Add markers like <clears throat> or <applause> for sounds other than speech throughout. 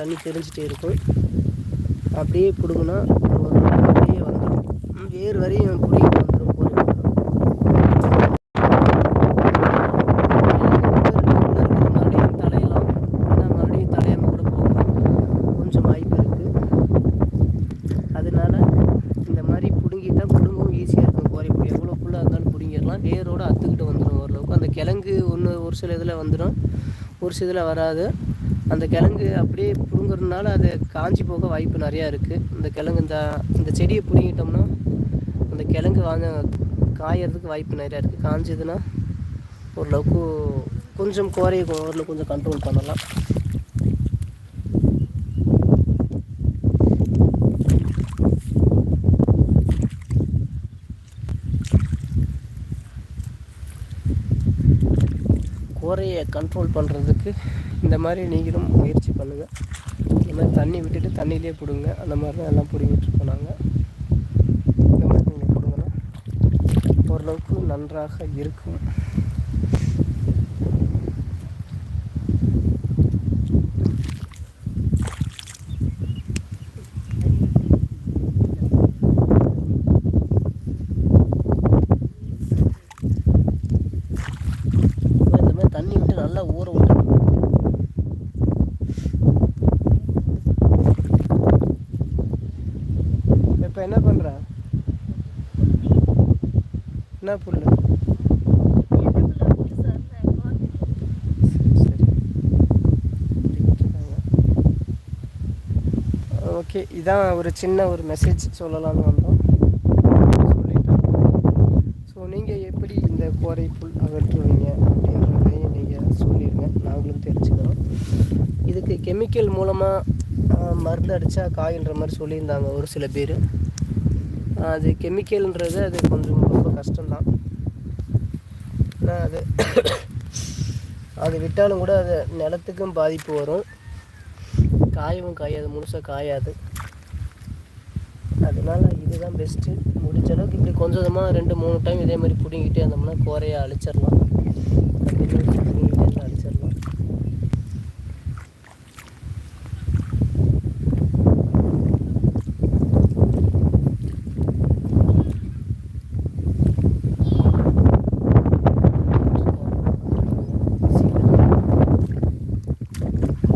தண்ணி தெரிஞ்சிட்டே இருக்கும். அப்படியே பிடுங்கினா அப்படியே வந்துடும் வேர் வரையும் பிடிங்கிட்டு வந்துடும் கோழி மறுபடியும் தலையலாம் ஆனால் மறுபடியும் தலையாமல் கூட போகலாம் கொஞ்சம் வாய்ப்பு இருக்குது அதனால இந்த மாதிரி பிடுங்கிட்டா பிடுங்கவும் ஈஸியாக இருக்கும் கோரை எவ்வளோ ஃபுல்லாக இருந்தாலும் பிடுங்கிடலாம். வேரோடு அத்துக்கிட்டு வந்துடும் ஓரளவுக்கு. அந்த கிழங்கு ஒன்று ஒரு சில இதில் வந்துடும் ஒரு சில இதில் வராது. அந்த கிழங்கு அப்படியே பிடுங்குறதுனால அது காஞ்சி போக வாய்ப்பு நிறையா இருக்குது இந்த கிழங்கு இந்த இந்த செடியை பிடுங்கிட்டோம்னா அந்த கிழங்கு வாங்க காயறதுக்கு வாய்ப்பு நிறையா இருக்குது காஞ்சதுன்னா ஓரளவுக்கு கொஞ்சம் குறைய ஓரளவு கொஞ்சம் கண்ட்ரோல் பண்ணலாம். தண்ணியை கண்ட்ரோல் பண்ணுறதுக்கு இந்த மாதிரி நீங்களும் முயற்சி பண்ணுங்கள் இந்த மாதிரி தண்ணி விட்டுட்டு தண்ணியிலே பிடுங்க. அந்த மாதிரி தான் எல்லாம் பிடிங்கிட்டு போனாங்க இந்த மாதிரி நீங்கள் பிடுங்கினா ஓரளவுக்கு நன்றாக இருக்கும் இந்த மாதிரி தண்ணி விட்டு நல்லா ஊற விட்டணும் இப்போ என்ன பண்ணுற என்ன புல் ஓகே இதான் ஒரு சின்ன ஒரு மெசேஜ் சொல்லலாம்னு வந்தோம். சொல்லிட்டேன் ஸோ நீங்கள் எப்படி இந்த கோரை புல் அகற்றுவீங்க அப்படின்றதையும் நீங்கள் சொல்லிடுங்க நாங்களும் தெரிஞ்சுக்கிறோம். இதுக்கு கெமிக்கல் மூலமாக மருந்து அடித்தா காயின்ற மாதிரி சொல்லியிருந்தாங்க ஒரு சில பேர். அது கெமிக்கல்ன்றது அது கொஞ்சம் கஷ்டம்தான். ஏன்னா அது <coughs> அது விட்டாலும் கூட அது நிலத்துக்கும் பாதிப்பு வரும். காயவும் காயாது முழுசாக காயாது. அதனால் இதுதான் பெஸ்ட்டு முடிஞ்ச அளவுக்கு இப்படி கொஞ்சம் கொஞ்சமாக ரெண்டு மூணு டைம் இதே மாதிரி பிடுங்கிட்டே இருந்தோம்னா கோரையை அழிச்சிடலாம் அழிச்சிடலாம்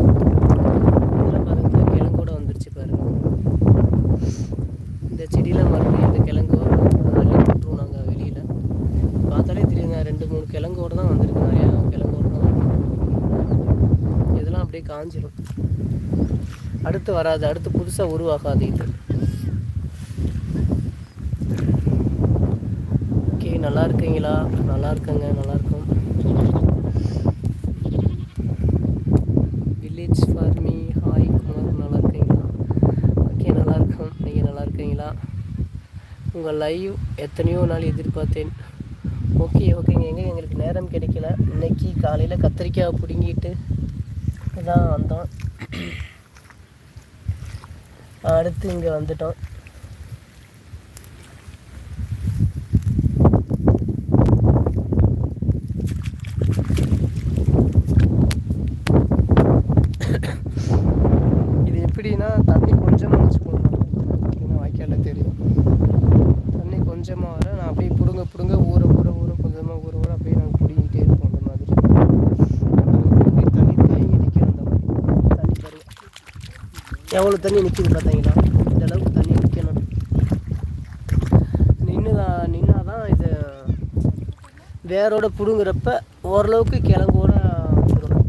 இதெல்லாம் பாருங்க கிழங்கோட வந்துருச்சு பாருங்க இந்த செடியில் மறுபடியும் இந்த கிழங்கு அள்ளி விட்டுருவோம் நாங்கள் வெளியில் பார்த்தாலே தெரியுங்க ரெண்டு மூணு கிழங்கோட தான் வந்திருக்கு நிறையா கிழங்கோட தான் வந்திருக்கு. காஞ்சிடும் அடுத்து வராது. அடுத்து புதுசாக உருவாகாது இது. ஓகே நல்லா இருக்கீங்களா? நல்லா இருக்கங்க நல்லா இருக்கும். வில்லேஜ் ஃபார்மி ஹாய் குமார் நல்லா இருக்கீங்களா? ஓகே நல்லா இருக்கும். நீங்கள் நல்லா இருக்கீங்களா? உங்கள் லைவ் எத்தனையோ நாள் எதிர்பார்த்தேன். ஓகே ஓகேங்க. எங்கே எங்களுக்கு நேரம் கிடைக்கல. இன்னைக்கு காலையில் கத்திரிக்காய் பிடுங்கிட்டு தான் வந்தோம். <clears throat> அடுத்து இங்கே வந்துட்டோம் இது எப்படின்னா தண்ணி கொஞ்சமாக வச்சுக்கணும் பார்த்தீங்கன்னா வாய்க்காலில் தெரியும் தண்ணி கொஞ்சமாக வர நான் அப்படியே பிடுங்க பிடுங்க ஊற ஊற ஊற கொஞ்சமாக ஊற ஊற அப்படியே நாங்கள் பிடிங்கிட்டே இருப்போம் அந்த மாதிரி அப்படியே தண்ணி தேங்கி நிற்கும் அந்த மாதிரி தண்ணி பாருங்க எவ்வளோ தண்ணி நிற்கிது பார்த்தீங்களா? இந்த அளவுக்கு தண்ணி நிற்கணும் நின்றுதான் நின்னா தான் இது வேரோட பிடுங்குறப்ப ஓரளவுக்கு கிழங்கோட வந்துடும்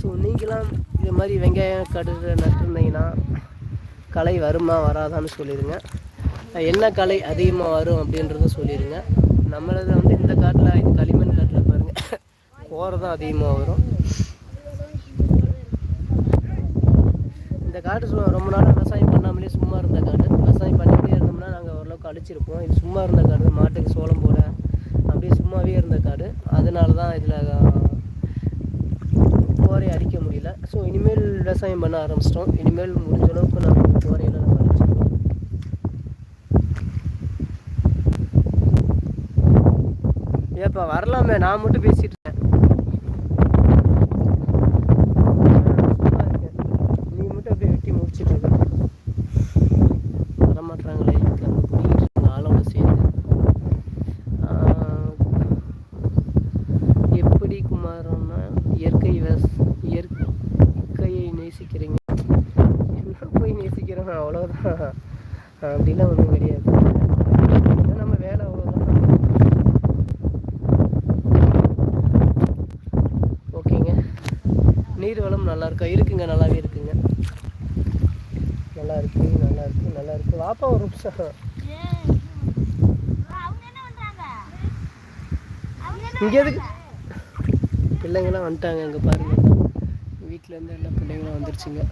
ஸோ நீங்களாம் இது மாதிரி வெங்காயம் கடுற நட்டுருந்தீங்கன்னா களை வருமா வராதான்னு சொல்லிடுங்க. என்ன களை அதிகமாக வரும் அப்படின்றத சொல்லிடுங்க. நம்மளது வந்து இந்த காட்டில் இது களிமண் காட்டில் பாருங்கள் <laughs> கோரை தான் அதிகமாக வரும். இந்த காட்டு ரொம்ப நாள் விவசாயம் பண்ணாமலே சும்மா இருந்த காடு. விவசாயம் பண்ணிகிட்டே இருந்தோம்னா நாங்கள் ஓரளவுக்கு அழிச்சிருப்போம். இது சும்மா இருந்த காடு மாட்டுக்கு சோளம் போட அப்படியே சும்மாவே இருந்த காடு. அதனால தான் இதில் கோரை அடிக்க முடியல. ஸோ இனிமேல் விவசாயம் பண்ண ஆரம்பிச்சிட்டோம். இனிமேல் முடிஞ்ச அளவுக்கு நாங்கள் கோரையெல்லாம் நம்ம அடிச்சிருவோம் ஏப்பா வரலாமே. நான் மட்டும் பேசிட்டு அப்படிலாம் ஒன்றும் கிடையாது. நம்ம வேலை ஓகேங்க. நீர் வளம் நல்லா இருக்கா? இருக்குங்க நல்லாவே இருக்குங்க. நல்லா இருக்கு நல்லா இருக்கு நல்லா இருக்கு. வாப்பா ஒரு நிமிஷம். இங்கே எதுக்கு? பிள்ளைங்களாம் வந்துட்டாங்க அங்கே பாருங்கள் வீட்டிலேருந்து எல்லா பிள்ளைங்களும் வந்துருச்சுங்க.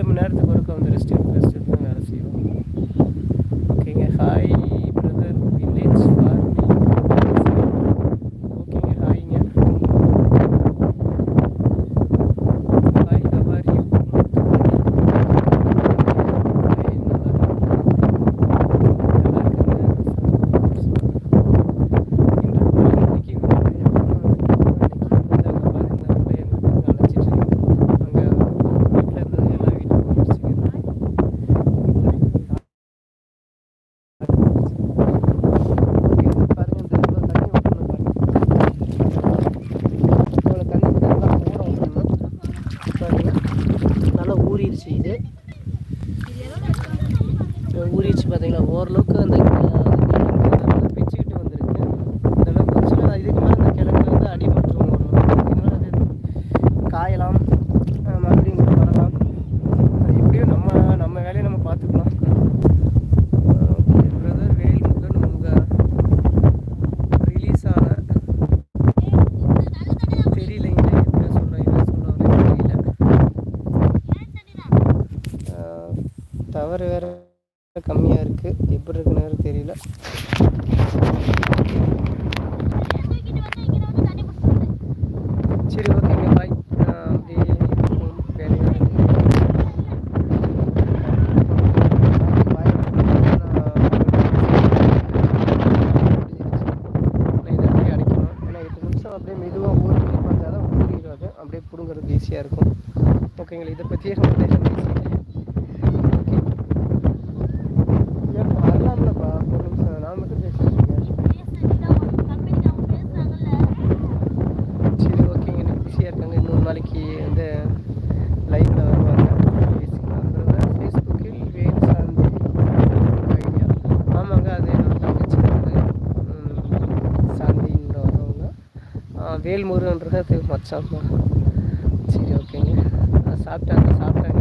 de Munar செய்யுது ஊரிச்சு பார்த்திங்களா? ஓரளவுக்கு அந்த கம்மியாக இருக்குது எப்படி இருக்குன்னு தெரியல. வேல் முருகன் இருக்கா மச்சாமா சரி ஓகேங்க. சாப்பிட்டாங்க சாப்பிட்டாங்க.